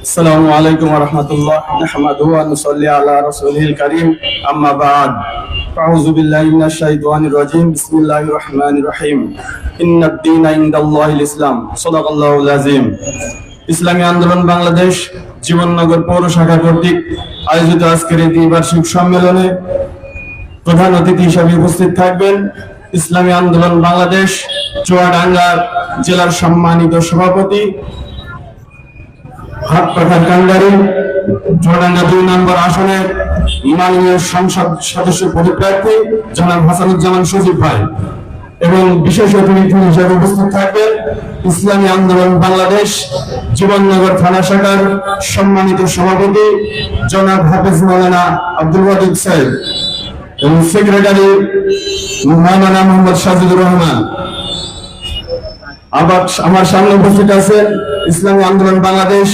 السلام عليكم ورحمة الله نحمده ونصلي على رسوله الكريم أما بعد أعوذ بالله من الشيطان الرجيم بسم الله الرحمن الرحيم إن الدين عند الله الإسلام صدق الله العظيم ইসলামী আন্দোলন বাংলাদেশ জীবননগর পৌর শাখা কর্তৃক আয়োজিত আজকের এই দ্বিবার্ষিক সম্মেলনে প্রধান অতিথি হিসাবে উপস্থিত থাকবেন ইসলামী আন্দোলন বাংলাদেশ চুয়াডাঙ্গা জেলার সম্মানিত সভাপতি বাংলাদেশ, জীবননগর থানা শাখার সম্মানিত সভাপতি জনাব হাফিজ মৌলানা আব্দুল ওয়াদুদ সাহেব এবং সেক্রেটারি মৌলানা মোহাম্মদ সাজিদুর রহমান। আবার আমার সামনে উপস্থিত আছেন ইসলামী আন্দোলন বাংলাদেশ